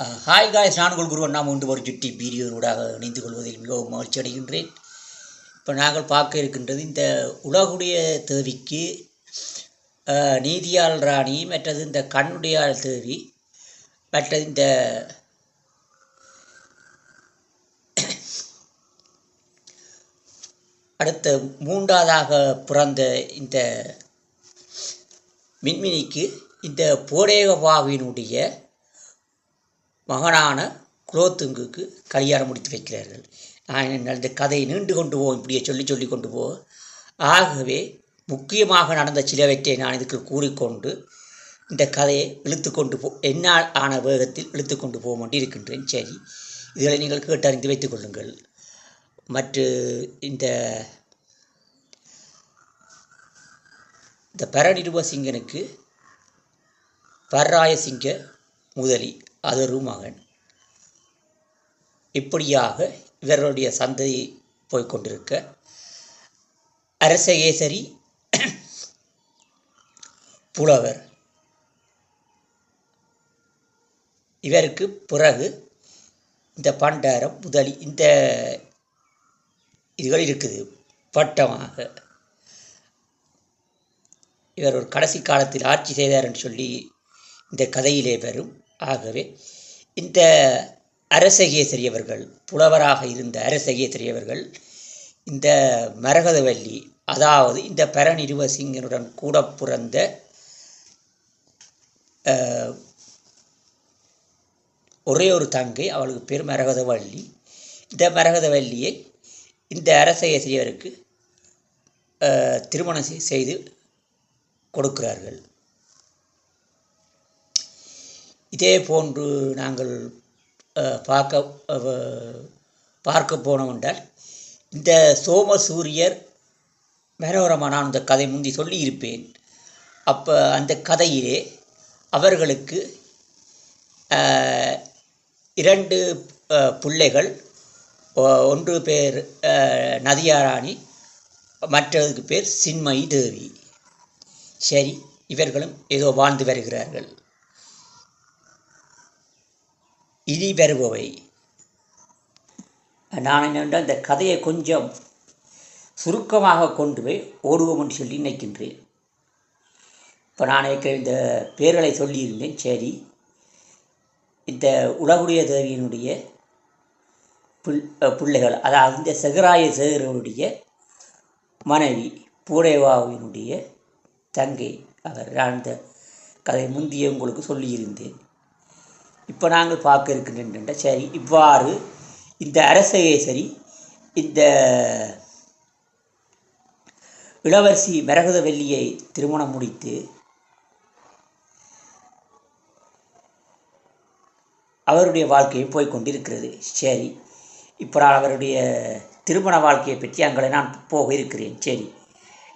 Hi guys நான் குருவன். நாம் ஒன்று ஒரு ஜுட்டி வீடியோனூடாக இணைந்து கொள்வதில் மிகவும் மகிழ்ச்சி அடைகின்றேன். இப்போ நாங்கள் பார்க்க இருக்கின்றது இந்த உலகுடைய தேவிக்கு நீதியால் நீதியாள் ராணி மற்றது இந்த கண்ணுடையாள் தேவி மற்றது இந்த அடுத்த மூன்றாவதாக பிறந்த இந்த மின்மினிக்கு இந்த போடேகபாவினுடைய மகனான குலோத்துங்குக்கு கல்யாணம் முடித்து வைக்கிறார்கள். நான் இந்த கதையை நீண்டு கொண்டு போவோம் இப்படியே சொல்லி சொல்லி கொண்டு போ. ஆகவே முக்கியமாக நடந்த சிலவற்றை நான் இதுக்கு கூறிக்கொண்டு இந்த கதையை இழுத்து கொண்டு போ என்னால் ஆன வேகத்தில் இழுத்து கொண்டு போக வேண்டி இருக்கின்றேன். சரி இதுகளை நீங்கள் கேட்டறிந்து வைத்துக் கொள்ளுங்கள். மற்ற இந்த இந்த பரநிருபசிங்கனுக்கு பர்ராயசிங்க முதலி. அது மகன் இப்படியாக இவர்களுடைய சந்ததி போய்க்கொண்டிருக்க. அரசகேசரி புலவர். இவருக்கு பிறகு இந்த பண்டாரம் முதலி இந்த இதுகள் இருக்குது. பட்டமாக. இவர் ஒரு கடைசி காலத்தில் ஆட்சி செய்தார் என்று சொல்லி இந்த கதையிலே வரும். ஆகவே இந்த அரசகேசரியவர்கள் புலவராக இருந்த அரசகேசரி அவர்கள் இந்த மரகதவல்லி அதாவது இந்த பரநிருவசிங்கனுடன் கூட பிறந்த ஒரே ஒரு தங்கை அவளுக்கு பேர் மரகதவல்லி. இந்த மரகதவல்லியை இந்த அரசகேசரியவருக்கு திருமணம் செய்- செய்து கொடுக்கிறார்கள். இதே போன்று நாங்கள் பார்க்க பார்க்க போனோம் என்றால் இந்த சோமசூரியர் மனோரமா நான் இந்த கதை முந்தி சொல்லியிருப்பேன். அப்போ அந்த கதையிலே அவர்களுக்கு இரண்டு பிள்ளைகள் ஒன்று பேர் நதியாராணி மற்றதுக்கு பேர் சின்மயி தேவி. சரி இவர்களும் ஏதோ வாழ்ந்து வருகிறார்கள். இனி வருபவை நான் என்னென்றால் இந்த கதையை கொஞ்சம் சுருக்கமாக கொண்டு போய் ஓடுவோம் என்று சொல்லி நினைக்கின்றேன். இப்போ நான் ஏற்கனவே இந்த பேர்களை சொல்லியிருந்தேன். சரி இந்த உலகுடைய தேவியினுடைய பிள்ளைகள் அதாவது இந்த செகராய சேகரனுடைய மனைவி பூடேவாவினுடைய தங்கை அவர் நான் இந்த கதை முந்திய உங்களுக்கு சொல்லியிருந்தேன். இப்போ நாங்கள் பார்க்க இருக்கின்றன்ற சரி இவ்வாறு இந்த அரசகேசரி இந்த இளவரசி மரகதவல்லியை திருமணம் முடித்து அவருடைய வாழ்க்கையை போய்கொண்டிருக்கிறது சரி இப்போ நான் அவருடைய திருமண வாழ்க்கையை பற்றி அங்கே நான் போக இருக்கிறேன். சரி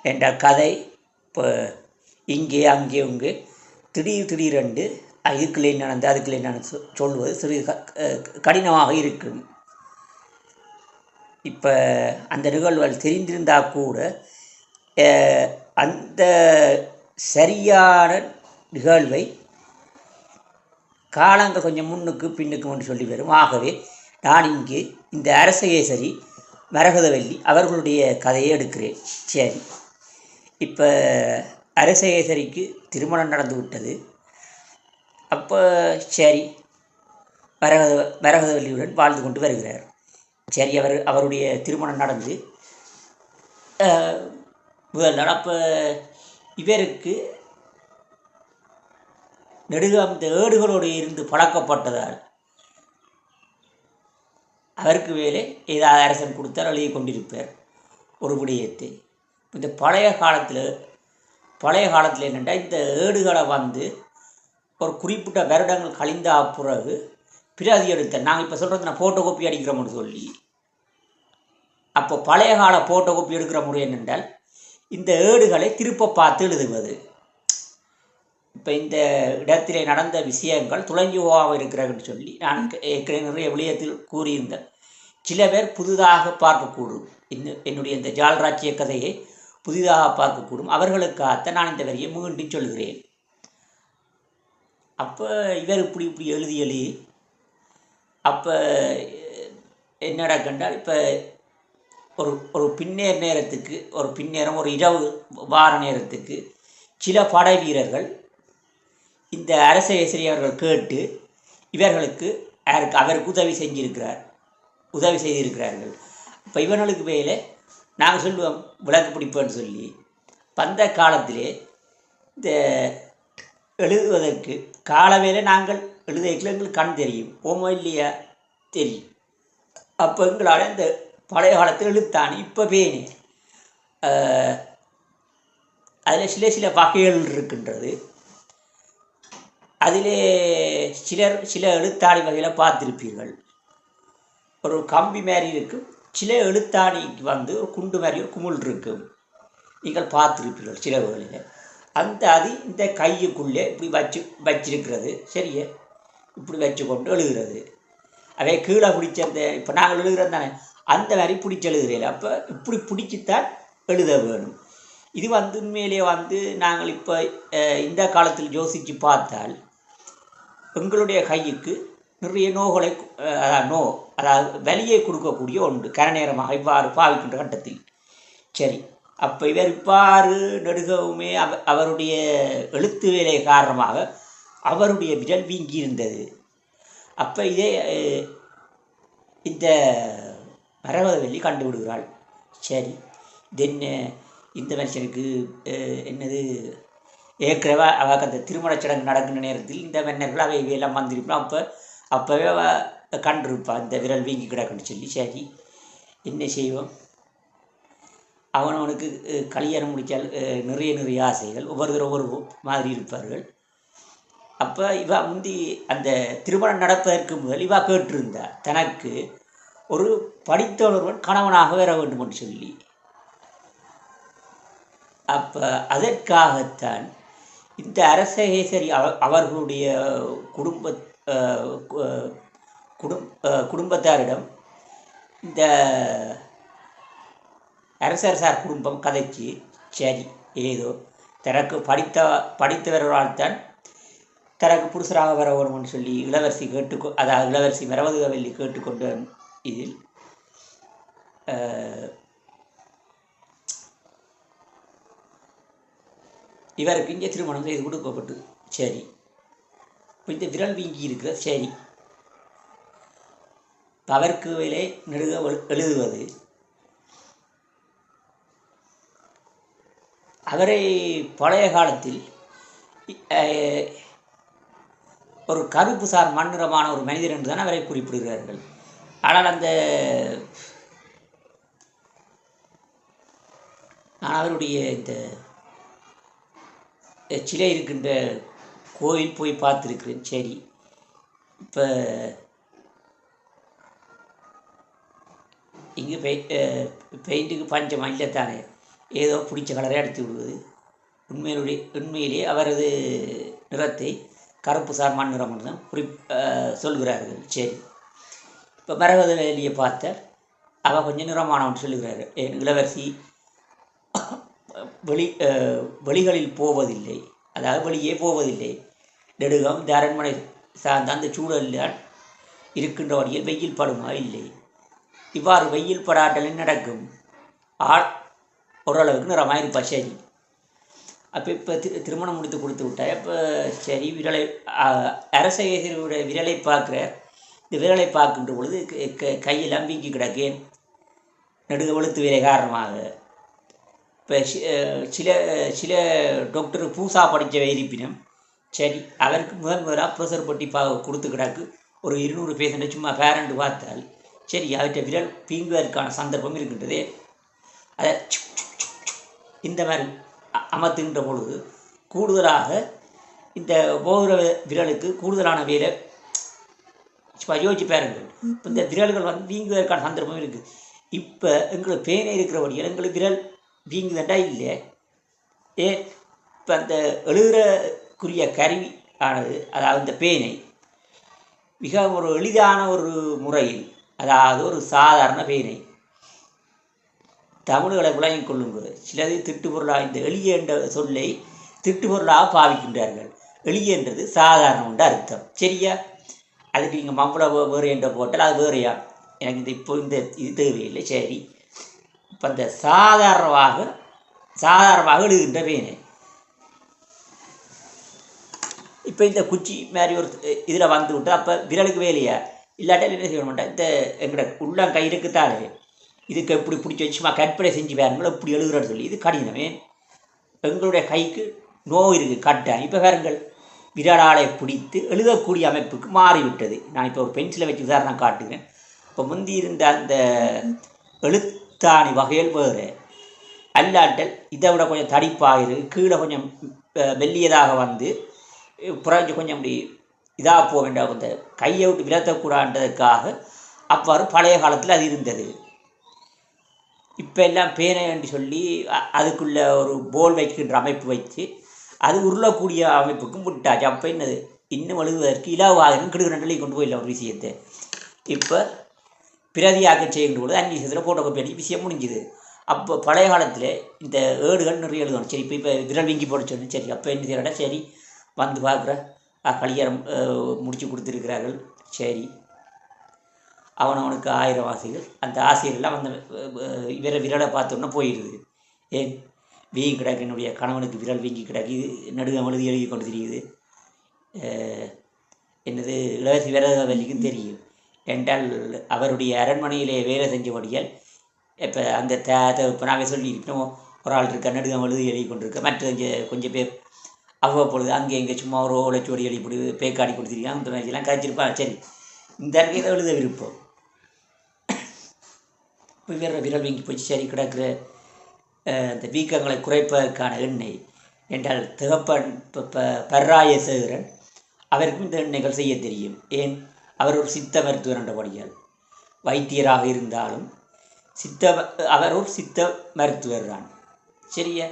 என்ற கதை இப்போ இங்கே அங்கே இங்கே திடீர் திடீரென்று இதுக்குள்ளே நடந்து அதுக்குள்ளே நடந்து சொ- சொல்வது சிறு க- கடினமாக இருக்கும். இப்போ அந்த நிகழ்வுகள் தெரிந்திருந்தால் கூட அந்த சரியான நிகழ்வை காலங்கள் கொஞ்சம் முன்னுக்கு பின்னுக்கு ஒன்று சொல்லி வரும். ஆகவே நான் இங்கே இந்த அரசகேசரி மரகதவல்லி அவர்களுடைய கதையை எடுக்கிறேன். சரி. இப்போ அரசகேசரிக்கு திருமணம் நடந்து விட்டது. அப்போ சரி. வரகத வரகதவல்லியுடன் வாழ்ந்து கொண்டு வருகிறார். சரி அவர் அவருடைய திருமணம் நடந்து முதல் நாள் அப்போ இவருக்கு நெடுக அந்த ஏடுகளோடு இருந்து பழக்கப்பட்டதால் அவருக்கு வேலை ஏதாவது அரசன் கொடுத்தால் எழுதி கொண்டிருப்பார். ஒரு விடயத்தை. இந்த பழைய காலத்தில் பழைய காலத்தில் என்னென்னா இந்த ஏடுகளை வந்து ஒரு குறிப்பிட்ட வருடங்கள் கழிந்த பிறகு பிரதி எடுத்த நாங்கள் இப்போ சொல்கிறது நான் ஃபோட்டோ காப்பி அடிக்கிறோம்னு சொல்லி. அப்போ பழைய கால ஃபோட்டோ காப்பி எடுக்கிற முறை என்னென்றால் இந்த ஏடுகளை திருப்ப பார்த்து எழுதுவது. இப்போ இந்த இடத்திலே நடந்த விஷயங்கள் துளங்கி போகாமல் இருக்கிறார்கள் சொல்லி நான் ஏற்கனவே நிறைய விளையத்தில் கூறியிருந்தேன். சில பேர் புதிதாக பார்க்கக்கூடும். இந்த என்னுடைய இந்த ஜால்ராஜ்ய கதையை புதிதாக பார்க்கக்கூடும். அவர்களுக்காக நான் இந்த வரியை மீண்டும் சொல்கிறேன். அப்போ இவர் இப்படி இப்படி எழுதியலி. அப்போ என்னடா கண்டால் இப்போ ஒரு ஒரு பின்னேர் நேரத்துக்கு ஒரு பின்னேரம் ஒரு இரவு வார நேரத்துக்கு சில படை வீரர்கள் இந்த அரச அவர்கள் கேட்டு இவர்களுக்கு யாருக்கு அவருக்கு உதவி செஞ்சிருக்கிறார் உதவி செய்திருக்கிறார்கள். இப்போ இவர்களுக்கு மேலே நாங்கள் சொல்லுவோம் விளக்கு பிடிப்போன்னு சொல்லி. அந்த காலத்திலே இந்த எழுதுவதற்கு. காலவேளை நாங்கள் எழுதுவதற்கு எங்களுக்கு கண் தெரியும். ஓமோ இல்லையா? தெரியும். அப்போ எங்களால் இந்த பழைய காலத்தில் எழுத்தாணி இப்போ பேனு. அதில் சில சில வகைகள் இருக்கின்றது. அதிலே சிலர் சில எழுத்தாணி வகையில் பார்த்துருப்பீர்கள். ஒரு கம்பி மாதிரி இருக்கும். சில எழுத்தாணிக்கு வந்து ஒரு குண்டு மாதிரி ஒரு குமுள் இருக்கும். நீங்கள் பார்த்துருப்பீர்கள் சில வேளையில். அந்த அது இந்த கையுக்குள்ளே இப்படி வச்சு வச்சிருக்கிறது. சரியே? இப்படி வச்சு கொண்டு எழுதுறது அதே கீழே பிடிச்ச அந்த இப்போ நாங்கள் எழுதுறது தானே? அந்த மாதிரி பிடிச்சி எழுதுறீங்க அப்போ இப்படி பிடிச்சித்தான் எழுத வேணும். இது வந்து உண்மையிலேயே வந்து நாங்கள் இப்போ இந்த காலத்தில் யோசித்து பார்த்தால் எங்களுடைய கையுக்கு நிறைய நோகளை அதாவது நோ அதாவது வலியை கொடுக்கக்கூடிய ஒன்று. கரநேரமாக இவ்வாறு பாவிக்கின்ற கட்டத்தில். சரி. அப்போ இவர் இவ்வாறு நெடுகவுமே அவ அவருடைய எழுத்து வேலை காரணமாக அவருடைய விரல் வீங்கி இருந்தது அப்போ இதே இந்த மரகதவல்லி கண்டுவிடுகிறாள் சரி தென் இந்த மனுஷனுக்கு என்னது ஏற்கனவே அவளுக்கு அந்த திருமண சடங்கு நடக்கிற நேரத்தில் இந்த மன்னர்கள் அவை எல்லாம் வந்திருப்பான் அப்போ அப்போவே அவ கண்டிருப்பான் இந்த விரல் வீங்கி கிடக்குன்னு சொல்லி. சரி என்ன செய்வோம்? அவனவனுக்கு கல்யாணம் முடித்தால் நிறைய நிறைய ஆசைகள். ஒவ்வொருத்தர் ஒவ்வொரு மாதிரி இருப்பார்கள். அப்போ இவா முந்தி அந்த திருமணம் நடப்பதற்கு முதல் இவா கேட்டிருந்தா தனக்கு ஒரு படித்த ஒருவன் கணவனாக வர வேண்டும் என்று சொல்லி. அப்போ அதற்காகத்தான் இந்த அரசகேசரி அவ அவர்களுடைய குடும்ப குடும் குடும்பத்தாரிடம் இந்த அரசரசார் குடும்பம் கதைச்சு சரி ஏதோ தனக்கு படித்த படித்தவர்களால் தான் தனக்கு புருஷராக வர வேணும்னு சொல்லி இளவரசி கேட்டுக்கொ அதாவது இளவரசி மரவதுகவல்லி கேட்டுக்கொண்ட இதில் இவருக்கு இங்கே திருமணம் செய்து கொடுக்கப்பட்டு சரி. இந்த விரல் வீங்கி இருக்கிற சரி. அவருக்கு வேலை நெடுக எழுதுவது அவரை பழைய காலத்தில் ஒரு கருப்பு சார் மண்ணிறமான ஒரு மனிதர் என்று தான் அவரை குறிப்பிடுகிறார்கள். ஆனால் அந்த நான் அவருடைய இந்த சிலை இருக்கின்ற கோயில் போய் பார்த்துருக்கிறேன். சரி. இப்போ இங்கே பெய் பெயிண்ட்டுக்கு பஞ்சம் இல்லைத்தானே? ஏதோ பிடிச்ச கலரை அடித்து விடுவது. உண்மையிலுடைய உண்மையிலேயே அவரது நிறத்தை கருப்பு சார் நிறம் என்று தான் குறி சொல்கிறார்கள். சரி. இப்போ மரகத பார்த்த பார்த்தால் அவள் கொஞ்சம் நிறமானவன் சொல்லுகிறாரு என் இளவரசி வெளி வழிகளில் வெளிகளில் போவதில்லை. அதாவது வெளியே போவதில்லை. நெடுகம் இந்த அரண்மனை சார்ந்த அந்த சூழலில் இருக்கின்ற வழியில் வெயில் படுமா? இல்லை. இவ்வாறு வெயில் படாட்டலில் நடக்கும். ஆள் ஓரளவுக்கு நிறமாக இருப்பா சரி அப்போ இப்போ திரு திருமணம் முடித்து கொடுத்து விட்டா இப்போ சரி விரலை அரசேசரியுடைய விரலை பார்க்குற இந்த விரலை பார்க்கின்ற பொழுது க- கையில் கையெல்லாம் வீங்கி கிடக்கேன். நெடுக வெளுத்து வேலை காரணமாக. இப்போ சில சில டாக்டர் பூசா படித்த இருப்பினும் சரி அவருக்கு முதல் முதலாக ப்ரெஷர் பட்டி பா கொடுத்து கிடக்கு. ஒரு இருநூறு பேஷண்ட்டை சும்மா பேரண்ட் பார்த்தால் சரி அவற்றை விரல் பீங்குவதற்கான சந்தர்ப்பம் இருக்கின்றதே. அதை இந்த மாதிரி அமர்த்துகின்ற பொழுது கூடுதலாக இந்த போகிற விரலுக்கு கூடுதலான வேலை இப்போ யோசிச்சு பாருங்கள் இப்போ இந்த விரல்கள் வந்து வீங்குவதற்கான சந்தர்ப்பம் இருக்குது இப்போ எங்களுக்கு பேனை இருக்கிறபடியால் எங்களுக்கு விரல் வீங்குதண்டா இல்லை ஏ இப்போ அந்த எழுதுறக்குரிய கருவி ஆனது அதாவது இந்த பேனை மிக ஒரு எளிதான ஒரு முறையில் அதாவது ஒரு சாதாரண பேனை தமிழ்களை விளங்கிக் கொள்ளுங்கள். சிலது திட்டுப்பொருளாக இந்த எளிய என்ற சொல்லை திட்டுப்பொருளாக பாவிக்கின்றார்கள். எளிய என்றது சாதாரண என்ற அர்த்தம். சரியா? அதுக்கு நீங்கள் மம்பளை வேறு என்ற போட்டால் அது வேறையா? எனக்கு இந்த இப்போ இந்த இது தேவையில்லை. சரி. இப்போ இந்த சாதாரணமாக சாதாரணமாக எழுதுகின்ற பேனை இப்போ இந்த குச்சி மாதிரி ஒரு இதில் வந்து விட்டு அப்போ விரலுக்கு வேலையா? இல்லாட்டால் என்ன செய்ய மாட்டேன் இந்த எங்களோட உள்ளம் கயிறுக்கு இருக்குத்தானே இதுக்கு எப்படி பிடிச்சி வச்சுமா கற்பனை செஞ்சு பாருங்களோ இப்படி எழுதுறேன்னு சொல்லி இது கடினமே. எங்களுடைய கைக்கு நோய் இருக்குது கட்டாயம். இப்போ பாருங்கள் விரலாலை பிடித்து எழுதக்கூடிய அமைப்புக்கு மாறிவிட்டது. நான் இப்போ ஒரு பென்சிலை வச்சு உதாரணம் காட்டுகிறேன். இப்போ முந்தி இருந்த அந்த எழுத்தாணி வகையில் வேறு. அல்லாட்டல் இதை விட கொஞ்சம் தடிப்பாக கீழே கொஞ்சம் வெள்ளியதாக மெல்லியதாக வந்து புறஞ்சு கொஞ்சம் அப்படி இதாக போக வேண்டாம் அந்த கையை விட்டு விலத்தக்கூடாதுன்றதுக்காக அவ்வாறு பழைய காலத்தில் அது இருந்தது. இப்போ எல்லாம் பேனை என்று சொல்லி அதுக்குள்ளே அதுக்குள்ள ஒரு போல் வைக்கின்ற அமைப்பு வச்சு அது உருளக்கூடிய அமைப்புக்கும் விட்டாச்சு அப்போ என்னது? இன்னும் எழுதுவதற்கு இலவாயிரம் கிடுகிடண்டலை கொண்டு போயிடல ஒரு விஷயத்தை. இப்போ பிரதியாக்க செய்கின்ற பொழுது அஞ்சு விஷயத்தில் ஃபோட்டோ காப்பி அடிச்சு விஷயம் முடிஞ்சுது. அப்போ பழைய காலத்தில் இந்த ஏடுகள் நிறைய எழுதணும். சரி இப்போ இப்போ விரல் வீங்கி போட சொல்லி. சரி அப்போ என்ன செய்யறா சரி வந்து பார்க்குற கலியாரம் முடிச்சு கொடுத்துருக்கிறார்கள். சரி அவனவனுக்கு ஆயிரம் ஆசைகள். அந்த ஆசைகள்லாம் அந்த அஹ், விரலை பார்த்தோன்னா போயிடுது. ஏன்? வீங்கி கிடக்கு. என்னுடைய கணவனுக்கு விரல் வீங்கி கிடக்கு. நடுக நடுகம் எழுதி எழுதி கொண்டு தெரியுது. என்னது? இளவரசி வீரவல்லிக்கும் தெரியும். என்றால் அவருடைய அரண்மனையிலே வேலை செஞ்சபடியால் இப்போ அந்த த இப்போ நாங்கள் சொல்லியிருக்கோம் ஒரு ஆள் இருக்க நடுகம் எழுதி எழுதி கொண்டிருக்க. மற்ற கொஞ்சம் கொஞ்சம் பேர் அவ்வப்பொழுது அங்கே இங்கே சும்மா ஒரு ஓலைச்சுவடி எழுதி போட்டு பேக்காடி கொடுத்துருக்காங்க அந்த மாதிரிலாம் காய்ச்சிருப்பாங்க சரி இந்த எழுத விருப்பம். இப்போ விரல் வீங்கி போச்சு சரி கிடக்கிற இந்த அந்த வீக்கங்களை குறைப்பதற்கான எண்ணெய் என்றால் திகப்பன் ப- ப- பர்ராய சேகரன் அவருக்கும் இந்த எண்ணெய்கள் செய்ய தெரியும். ஏன்? அவர் ஒரு சித்த மருத்துவர் என்றபடியால் வைத்தியராக இருந்தாலும் சித்த அவர் ஒரு சித்த மருத்துவர் தான். சரியா?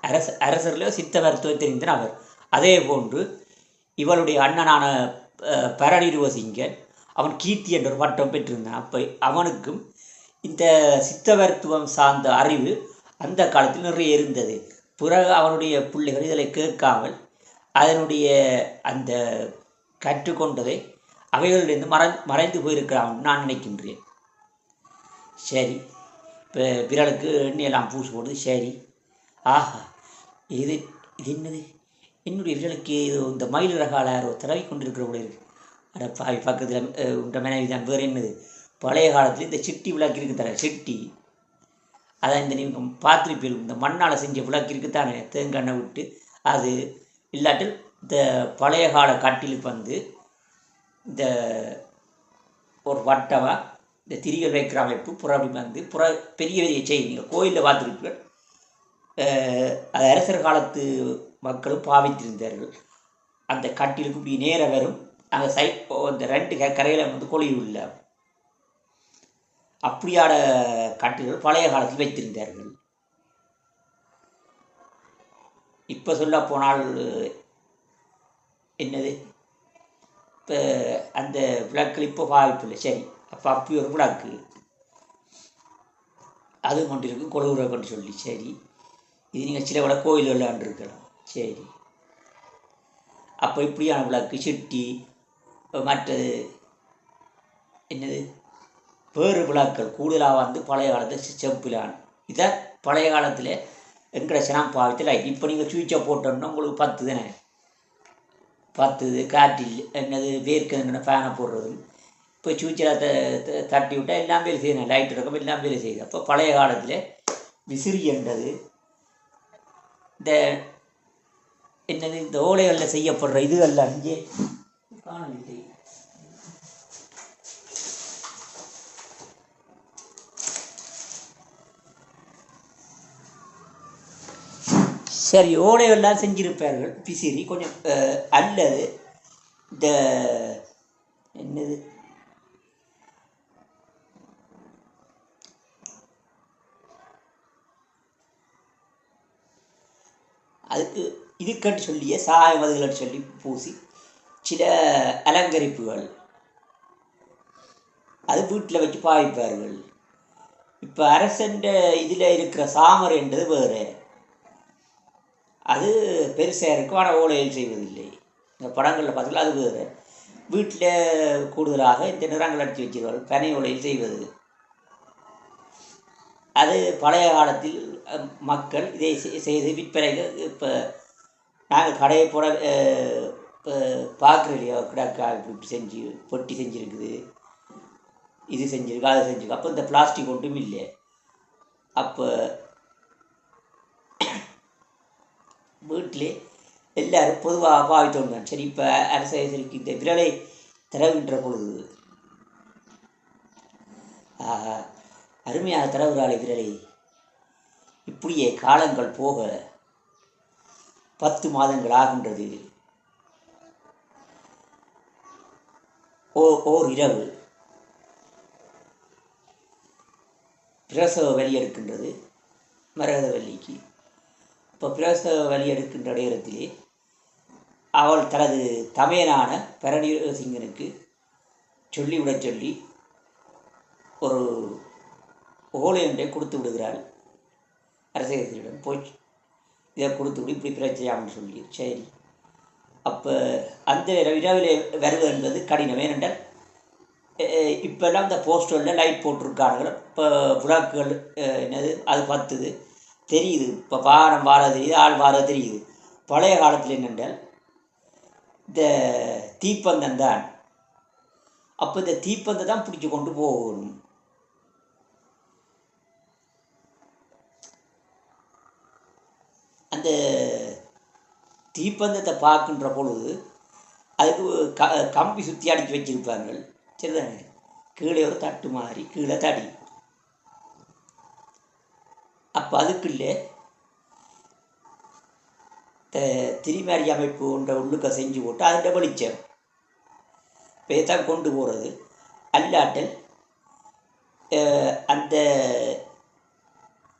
அரச அரசர்களோ சித்த மருத்துவர் தெரிந்த அவர். அதே போன்று இவளுடைய அண்ணனான அஹ், பரணிருவசிங்கன் அவன் கீர்த்தி என்ற ஒரு பட்டம் பெற்றிருந்தான். அப்போ அவனுக்கும் இந்த சித்த மருத்துவம் சார்ந்த அறிவு அந்த காலத்தில் நிறைய இருந்தது. பிறகு அவனுடைய பிள்ளைகள் இதில் கேட்காமல் அதனுடைய அந்த கற்றுக்கொண்டதை அவைகளிலிருந்து மறை மறைந்து போயிருக்கிறான் நான் நினைக்கின்றேன். சரி இப்போ விரலுக்கு எண்ணெயெல்லாம் பூசு போடுது. சரி. ஆஹா இது இது என்னது? என்னுடைய விரலுக்கு இது இந்த மயில் ரகால யாரோ தடவி கொண்டிருக்கிற போல இருக்கு. அட பாவி பக்கத்தில் உண்ட மனைவி தான். வேறு என்னது? பழைய காலத்தில் இந்த சிட்டி விளக்கு இருக்கு தர சிட்டி. அதான் இந்த நீங்கள் பார்த்துருப்பீர்கள் இந்த மண்ணால் செஞ்ச விளக்கு இருக்குத்தானே தேங்கண்ணை விட்டு. அது இல்லாட்டில் இந்த பழைய கால கட்டிலுக்கு வந்து இந்த ஒரு வட்டமாக இந்த திரிகள் வைக்கிற அமைப்பு புறப்படி வந்து புற பெரிய பெரிய செய் நீங்கள் கோயிலில் பார்த்துருப்பீர்கள் அது அரசர் காலத்து மக்களும் பாவித்திருந்தார்கள். அந்த கட்டிலுக்கு இப்படி நேர வரும். அந்த சைட் அந்த ரெண்டு க கரையில் வந்து கொழிவு இல்லை அப்படியான கட்டில்கள் பழைய காலத்தில் வைத்திருந்தார்கள். இப்போ சொல்ல போனால் என்னது? இப்போ அந்த விளக்கில் இப்போ பாவிப்பில்லை. சரி அப்போ அப்படி ஒரு விளக்கு. அது கொண்டிருக்கு கொழுவுரை கொண்டு சொல்லி. சரி இது நீங்கள் சில விட கோயில் விளையாண்டுருக்கலாம் சரி அப்போ இப்படியான விளக்கு சிட்டி மற்றது என்னது? வேறு விழாக்கள் கூடுதலாக வந்து பழைய காலத்தில் செப்பிலான் இதை பழைய காலத்தில் எங்கட சினாம்பாவத்தில் இப்போ நீங்கள் சுவிட்சை போட்டோம்னா உங்களுக்கு பத்து தானே? பத்து காற்றில் என்னது வேர்க்குதுன்னு ஃபேனை போடுறதும். இப்போ சுவிட்சில் த- தட்டி விட்டால் எல்லாம் வேலை செய்யணும் லைட் இருக்கும் எல்லாம் வேலை செய்யுது. அப்போ பழைய காலத்தில் விசிறி என்றது இந்த என்னது? இந்த ஓலைகளில் செய்யப்படுற இதுகளில் அங்கே காணவில்லை சரி ஓலையெல்லாம் செஞ்சிருப்பார்கள். பிசிறி கொஞ்சம் அல்லது இந்த என்னது? அதுக்கு இதுக்கன்னு சொல்லிய சாயமதுகளை சொல்லி பூசி சில அலங்கரிப்புகள். அது வீட்டில் வச்சு பாவிப்பார்கள். இப்போ அரசன் இதில் இருக்கிற சாமர் என்றது வேறு. அது பெருசாக இருக்கும் ஆனால் ஓலையில் செய்வதில்லை. இந்த படங்களில் பார்த்தீங்கன்னா அது வேறு. வீட்டில் கூடுதலாக இந்த நிறங்கள் அடித்து வச்சிருவார்கள். பனை ஓலையில் செய்வது. அது பழைய காலத்தில் மக்கள் இதை செய்து விற்பனைகள் இப்போ நாங்கள் கடையை போட இப்போ பார்க்குற இல்லையா கிடக்கா இப்படி செஞ்சு பொட்டி செஞ்சுருக்குது. இது செஞ்சுருக்கு அதை செஞ்சுருக்கு. அப்போ இந்த பிளாஸ்டிக் ஒன்றும் இல்லை. அப்போ வீட்டிலே எல்லாரும் பொதுவாக பாவித்தோம் சரி இப்போ அரசு இந்த விரலை திறவுகின்ற பொழுது ஆஹா அருமையாக திறவுகிறாளே விரலை இப்படியே காலங்கள் போக பத்து மாதங்கள் ஆகின்றது. ஓ ஓர் இரவு. பிரசவ வலி எடுக்கின்றது மரகத வள்ளிக்கு இப்போ பிரசவ வலி எடுக்கின்ற நேரத்திலே அவள் தனது தமையனான பரணிசிங்கனுக்கு சொல்லிவிடச் சொல்லி ஒரு ஓலை ஒன்றை கொடுத்து விடுகிறாள். அரசேகரிடம் போய் இதை கொடுத்து விடு இப்படி பிரச்சனையாம்னு சொல்லி. சரி. அப்போ அந்த இரவிலே வருவது என்பது கடினம். ஏனென்றால் இப்போல்லாம் இந்த போஸ்டரில் லைட் போட்டிருக்கார்கள் இப்போ விளக்குகள் என்னது அது பத்துது. தெரியுது. இப்போ வாரம் வார தெரியுது ஆள் வார தெரியுது. பழைய காலத்தில் என்னென்றால் இந்த தீப்பந்தம் தான். அப்போ இந்த தீப்பந்தம் தான் பிடிச்சி கொண்டு போகணும் அந்த தீப்பந்தத்தை பார்க்கின்ற பொழுது அதுக்கு க கம்பி சுற்றி அடித்து வச்சிருப்பார்கள். சரிதானே? கீழே ஒரு தட்டு மாதிரி கீழே தடி. அப்போ அதுக்குள்ளே திரிமாரி அமைப்பு கொண்ட உள்ளுக்க செஞ்சு போட்டு அதில் வெளிச்சம். இப்போ கொண்டு போகிறது அல்லாட்டல் அந்த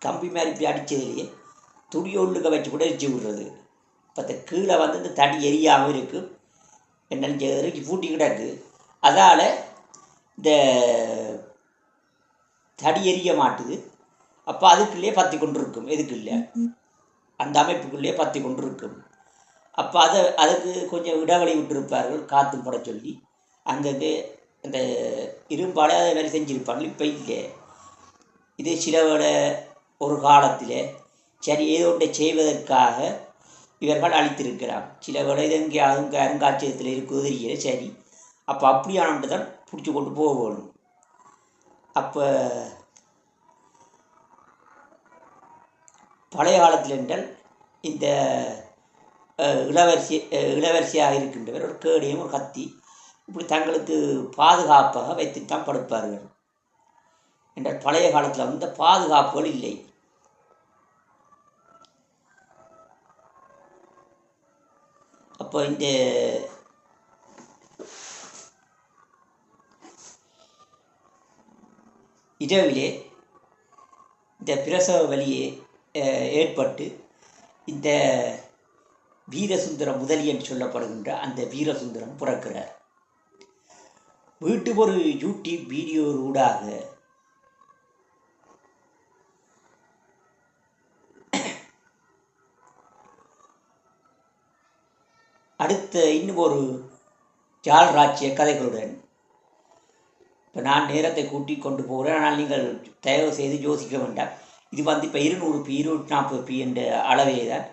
கம்பி மாதிரி இப்படி அடித்ததுலேயே துணி உள்ளுக்க வச்சு கூட எரிச்சு விடுறது. இப்போ அந்த கீழே வந்து இந்த தடி எரியாமல் இருக்கும் என்னன்னு எரிச்சு பூட்டி கிடக்கு. அதால் இந்த தடி எரிய மாட்டுது. அப்போ அதுக்குள்ளேயே பற்றி கொண்டு இருக்கும் எதுக்கு இல்லை? அந்த அமைப்புக்குள்ளேயே பற்றி கொண்டு இருக்கும் அப்போ அதை அதுக்கு கொஞ்சம் இடைவெளி விட்டிருப்பார்கள் காற்று பட சொல்லி. அங்கங்கே இந்த இரும்பாலே அதை மாதிரி செஞ்சுருப்பாங்க இப்போ இல்லை. இது சிலவோட ஒரு காலத்தில் சரி ஏதோ ஒன்றை செய்வதற்காக இவர்கள் அளித்திருக்கிறார் சில வேளை இது எங்கேயாவது அருங்காட்சியகத்தில் இருக்குது தெரியல சரி. அப்போ அப்படியானவன்ட்டு தான் பிடிச்சி கொண்டு போக வேணும். அப்போ பழைய காலத்தில் என்றால் இந்த இளவரசி இளவரசியாக இருக்கின்றவர் ஒரு கேடியும் ஒரு கத்தி இப்படி தங்களுக்கு பாதுகாப்பாக வைத்துத்தான் படுப்பார்கள். என்றால் பழைய காலத்தில் வந்து பாதுகாப்புகள் இல்லை. அப்போ இந்த இரவிலே இந்த பிரசவ வலியே ஏற்பட்டு இந்த வீரசுந்தரம் முதலி என்று சொல்லப்படுகின்ற அந்த வீரசுந்தரம் பிறக்கிறார். வீட்டுக்கு ஒரு யூடியூப் வீடியோ அடுத்த இன்னும் ஒரு ஜால் ராஜ்ய கதைகளுடன். இப்போ நான் நேரத்தை கூட்டி கொண்டு போகிறேன். ஆனால் நீங்கள் தயவு செய்து யோசிக்க வேண்டாம். இது வந்து இப்போ இருநூறு பி இருநூற்றி நாற்பது பி என்ற அளவே தான்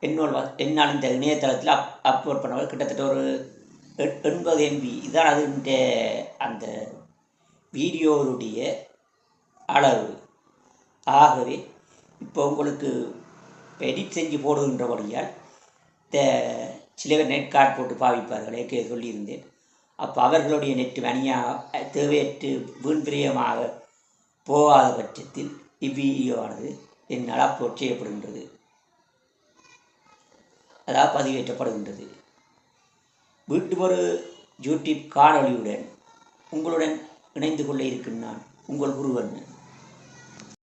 என்னோட வ- என்னால் இந்த இணையதளத்தில் அப் அப்லோட் பண்ணவர் கிட்டத்தட்ட ஒரு எட்- எண்பது எம்பி. இதுதான் அதுன்ற அந்த வீடியோருடைய அளவு. ஆகவே இப்போ உங்களுக்கு எடிட் செஞ்சு போடுகின்றபடியால் இந்த சில பேர் நெட் கார்டு போட்டு பாவிப்பார்கள் ஏற்கனவே சொல்லியிருந்தேன். அப்போ அவர்களுடைய நெட் வணியாக தேவையற்று வீண் பிரியமாக போகாத பட்சத்தில் இவ்வீடியோவானது என்னால் அப்லோட் செய்யப்படுகின்றது. அதாவது பதிவேற்றப்படுகின்றது. வீட்டு ஒரு யூடியூப் காணொளியுடன் உங்களுடன் இணைந்து கொள்ள இருக்கின்றான் நான். உங்கள் குருவன்